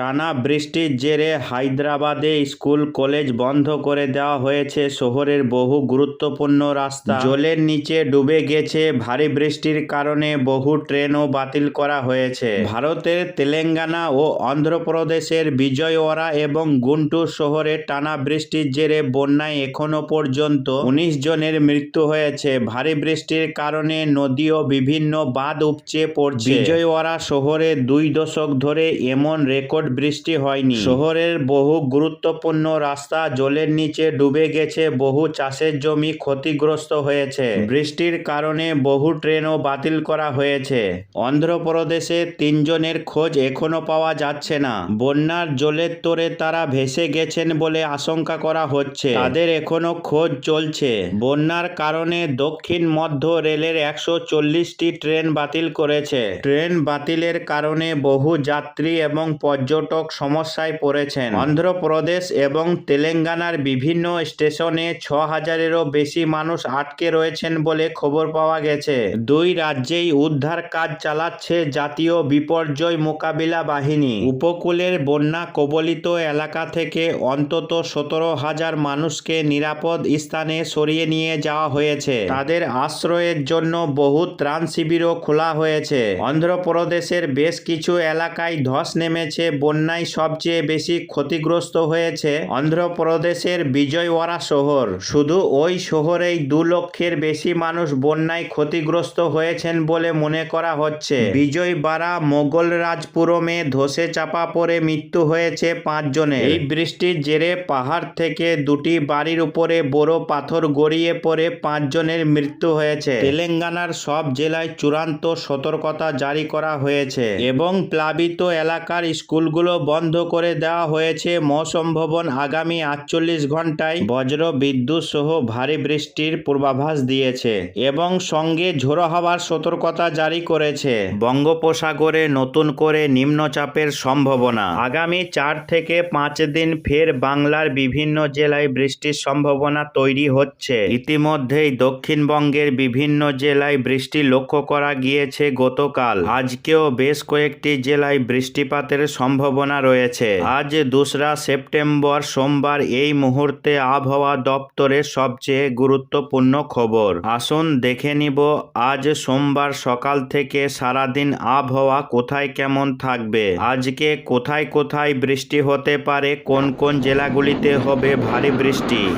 টানা বৃষ্টির জেরে হায়দ্রাবাদে স্কুল, কলেজ বন্ধ করে দেওয়া হয়েছে শহরের বহু গুরুত্বপূর্ণ রাস্তা। জলের নিচে ডুবে গেছে ভারী বৃষ্টির কারণে বহু ট্রেনও বাতিল করা হয়েছে। ভারতের তেলেঙ্গানা ও অন্ধ্রপ্রদেশের বিজয়ওয়াড়া এবং গুন্টুর শহরে টানা বৃষ্টির জেরে বন্যায় এখনও পর্যন্ত উনিশ জনের মৃত্যু হয়েছে। ভারী বৃষ্টির কারণে নদী ও বিভিন্ন বাঁধ উপচে পড়ছে। বিজয়ওয়াড়া শহরে দুই দশক ধরে এমন রেকর্ড বৃষ্টি হয়নি। শহরের বহু গুরুত্বপূর্ণ রাস্তা জলের নিচে ডুবে গেছে, বহু চাষের জমি ক্ষতিগ্রস্ত হয়েছে। বৃষ্টির কারণে বহু ট্রেনও বাতিল করা হয়েছে। অন্ধ্রপ্রদেশে তিনজনের খোঁজ এখনও পাওয়া যাচ্ছে না। বন্যার জলের তোরে তারা ভেসে গেছেন বলে আশঙ্কা করা হচ্ছে। তাদের এখনও খোঁজ চলছে। বন্যার কারণে দক্ষিণ মধ্য রেলের একশো চল্লিশটি ট্রেন বাতিল করেছে। ট্রেন বাতিলের কারণে বহু যাত্রী এবং পর্যটক সমস্যায় পড়েছেন। অন্ধ্রপ্রদেশ এবং তেলেঙ্গানার বিভিন্ন স্টেশনে ছ হাজারেরও বেশি মানুষ আটকে রয়েছেন বলে খবর পাওয়া গেছে। দুই রাজ্যেই উদ্ধার কাজ চালাচ্ছে জাতীয় বিপর্যয় মোকাবিলা বাহিনী। উপকূলের বন্যা কবলিত এলাকা থেকে অন্তত সতেরো হাজার মানুষকে নিরাপদ স্থানে সরিয়ে নিয়ে যাওয়া হয়েছে। তাদের আশ্রয়ের জন্য বহু ত্রাণ শিবিরও খোলা হয়েছে। অন্ধ্রপ্রদেশের বেশ কিছু এলাকায় ধস নেমেছে বন্যায় সবচেয়ে বেশি ক্ষতিগ্রস্ত হয়েছে অন্ধ্রপ্রদেশের বিজয়ওয়াড়া শহর। শুধু ওই শহরেই দু লক্ষের বেশি মানুষ বন্যায় ক্ষতিগ্রস্ত হয়েছেন বলে মনে করা হচ্ছে। বিজয়বাড়া মোগলরাজপুরমে ধসে চাপা পড়ে মৃত্যু হয়েছে পাঁচজনের এই বৃষ্টির জেরে পাহাড় থেকে দুটি বাড়ির উপরে বড় পাথর গড়িয়ে পড়ে পাঁচজনের মৃত্যু হয়েছে। তেলেঙ্গানার সব জেলায় চূড়ান্ত সতর্কতা জারি করা হয়েছে এবং প্লাবিত এলাকার স্কুলগুলো বন্ধ করে দেওয়া হয়েছে। মৌসুম ভবন আগামী আটচল্লিশ ঘন্টায় বজ্র, বিদ্যুৎ সহ ভারী বৃষ্টির পূর্বাভাস দিয়েছে এবং সঙ্গে ঝোড়ো হওয়ার সতর্কতা জারি করেছে। বঙ্গোপসাগরে নতুন করে নিম্নচাপের সম্ভাবনা। আগামী চার থেকে পাঁচ দিন ফের বাংলার বিভিন্ন জেলায় বৃষ্টির সম্ভাবনা তৈরি হচ্ছে। ইতিমধ্যেই দক্ষিণবঙ্গের বিভিন্ন জেলায় বৃষ্টি লক্ষ্য করা গিয়েছে গতকাল। আজকেও বেশ কয়েকটি জেলায় বৃষ্টিপাতের সম্ভাবনা রয়েছে। আজ দোসরা সেপ্টেম্বর সোমবার এই মুহূর্তে আবহাওয়া দপ্তরের সবচেয়ে গুরুত্বপূর্ণ খবর। আসুন দেখে নিব, আজ সোমবার সকাল থেকে সারাদিন আবহাওয়া কোথায় কেমন থাকবে? আজকে কোথায় কোথায় বৃষ্টি হতে পারে? কোন কোন জেলাগুলিতে হবে ভারী বৃষ্টি?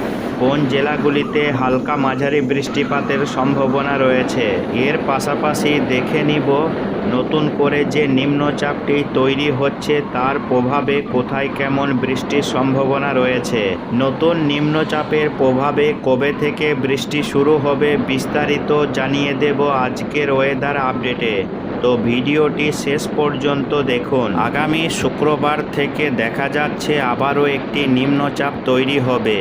কোন জেলাগুলিতে হালকা মাঝারি বৃষ্টিপাতের সম্ভাবনা রয়েছে? এর পাশাপাশি দেখে নিব নতুন করে যে নিম্নচাপটি তৈরি হচ্ছে, তার প্রভাবে কোথায় কেমন বৃষ্টির সম্ভাবনা রয়েছে? নতুন নিম্নচাপের প্রভাবে কবে থেকে বৃষ্টি শুরু হবে বিস্তারিত জানিয়ে দেব আজকের ওয়েদার আপডেটে। তো ভিডিওটি শেষ পর্যন্ত দেখুন। আগামী শুক্রবার থেকে দেখা যাচ্ছে আবারও একটি নিম্নচাপ তৈরি হবে।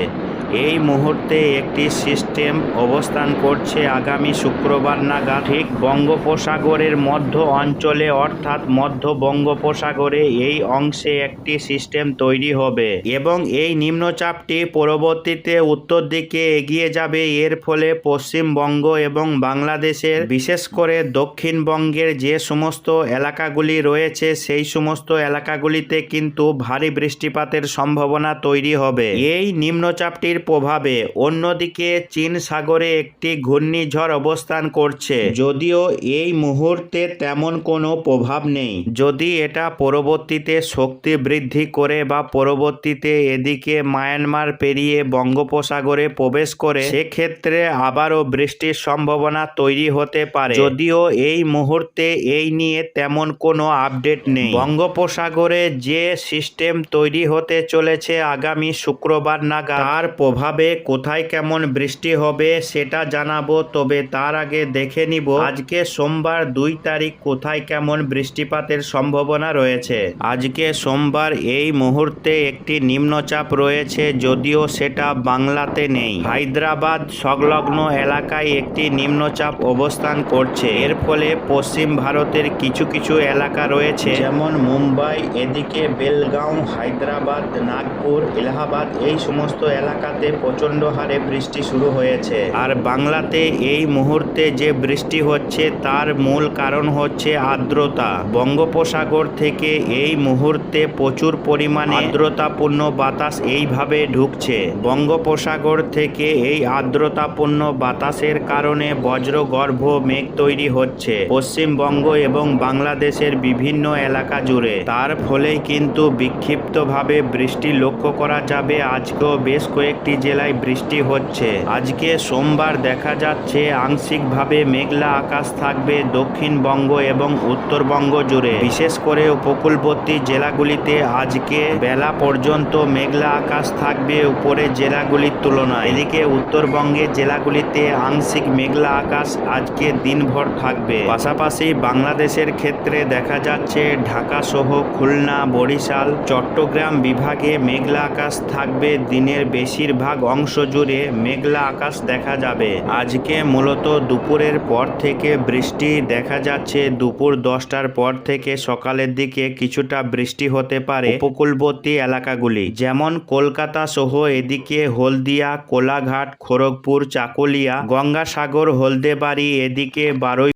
এই মুহূর্তে একটি সিস্টেম অবস্থান করছে আগামী শুক্রবার নাগাদ। ঠিক বঙ্গোপসাগরের মধ্য অঞ্চলে, অর্থাৎ মধ্য বঙ্গোপসাগরে এই অংশে একটি সিস্টেম তৈরি হবে এবং এই নিম্নচাপটি পরবর্তীতে উত্তর দিকে এগিয়ে যাবে। এর ফলে পশ্চিমবঙ্গ এবং বাংলাদেশের, বিশেষ করে দক্ষিণবঙ্গের যে সমস্ত এলাকাগুলি রয়েছে, সেই সমস্ত এলাকাগুলিতে কিন্তু ভারী বৃষ্টিপাতের সম্ভাবনা তৈরি হবে। এই নিম্নচাপটির প্রভাবে অন্যদিকে চীন সাগরে একটি ঘূর্ণিঝড় অবস্থান করছে। যদিও এই মুহূর্তে তেমন কোনো প্রভাব নেই। যদি এটা পরবর্তীতে শক্তি বৃদ্ধি করে বা পরবর্তীতে এদিকে মায়ানমার পেরিয়ে বঙ্গোপসাগরে প্রবেশ করে, সেক্ষেত্রে আবারও বৃষ্টির সম্ভাবনা তৈরি হতে পারে। যদিও এই মুহূর্তে এই নিয়ে তেমন কোনো আপডেট নেই। বঙ্গোপসাগরে যে সিস্টেম তৈরি হতে চলেছে আগামী শুক্রবার নাগাদ, তার প্রভাবে কোথায় কেমন বৃষ্টি হবে সেটা জানাব, তবে তার আগে দেখে নিব আজকে সোমবার দুই তারিখ কোথায় কেমন বৃষ্টিপাতের সম্ভাবনা রয়েছে। আজকে সোমবার এই মুহূর্তে একটি নিম্নচাপ রয়েছে যদিও সেটা বাংলাতে নেই। হায়দ্রাবাদ সংলগ্ন এলাকায় একটি নিম্নচাপ অবস্থান করছে। এর ফলে পশ্চিম ভারতের কিছু কিছু এলাকা রয়েছে, যেমন মুম্বাই, এদিকে বেলগাঁও, হায়দ্রাবাদ, নাগপুর, এলাহাবাদ, এই সমস্ত এলাকাতে বাংলাতে প্রচণ্ড হারে বৃষ্টি শুরু হয়েছে। আর বাংলাতে এই মুহূর্তে যে বৃষ্টি হচ্ছে তার মূল কারণ হচ্ছে আর্দ্রতা। বঙ্গোপসাগর থেকে এই মুহূর্তে প্রচুর পরিমাণে আর্দ্রতাপূর্ণ বাতাস এইভাবে ঢুকছে। বঙ্গোপসাগর থেকে এই আর্দ্রতাপূর্ণ বাতাসের কারণে বজ্রগর্ভ মেঘ তৈরি হচ্ছে। পশ্চিমবঙ্গ এবং বাংলাদেশের বিভিন্ন এলাকা জুড়ে। তার ফলেই কিন্তু বিক্ষিপ্তভাবে বৃষ্টি লক্ষ্য করা যাবে। আজকেও বেশ কয়েকটি জেলায় বৃষ্টি হচ্ছে। আজকে সোমবার দেখা যাচ্ছে, আংশিকভাবে মেঘলা আকাশ থাকবে দক্ষিণবঙ্গ এবং উত্তরবঙ্গ জুড়ে। বিশেষ করে উপকূলবর্তী জেলাগুলিতে আজকে বেলা পর্যন্ত মেঘলা আকাশ থাকবে উপরে জেলাগুলির তুলনায়। এদিকে উত্তরবঙ্গের জেলাগুলিতে আংশিক মেঘলা আকাশ আজকে দিনভর থাকবে। পাশাপাশি বাংলাদেশের ক্ষেত্রে দেখা যাচ্ছে, ঢাকা সহ খুলনা, বরিশাল, চট্টগ্রাম বিভাগে মেঘলা আকাশ থাকবে দিনের বেশিরভাগ অংশ জুড়ে মেঘলা আকাশ দেখা যাবে। আজকে মূলত দুপুরের পর থেকে বৃষ্টি দেখা যাচ্ছে। দুপুর দশটার পর থেকে সকালের দিকে কিছুটা বৃষ্টি হতে পারে উপকূলবর্তী এলাকাগুলি, যেমন কলকাতা সহ এদিকে হলদিয়া, কোলাঘাট, খড়গপুর, চাকুলিয়া, গঙ্গাসাগর, হলদেবাড়ি, এদিকে বারুই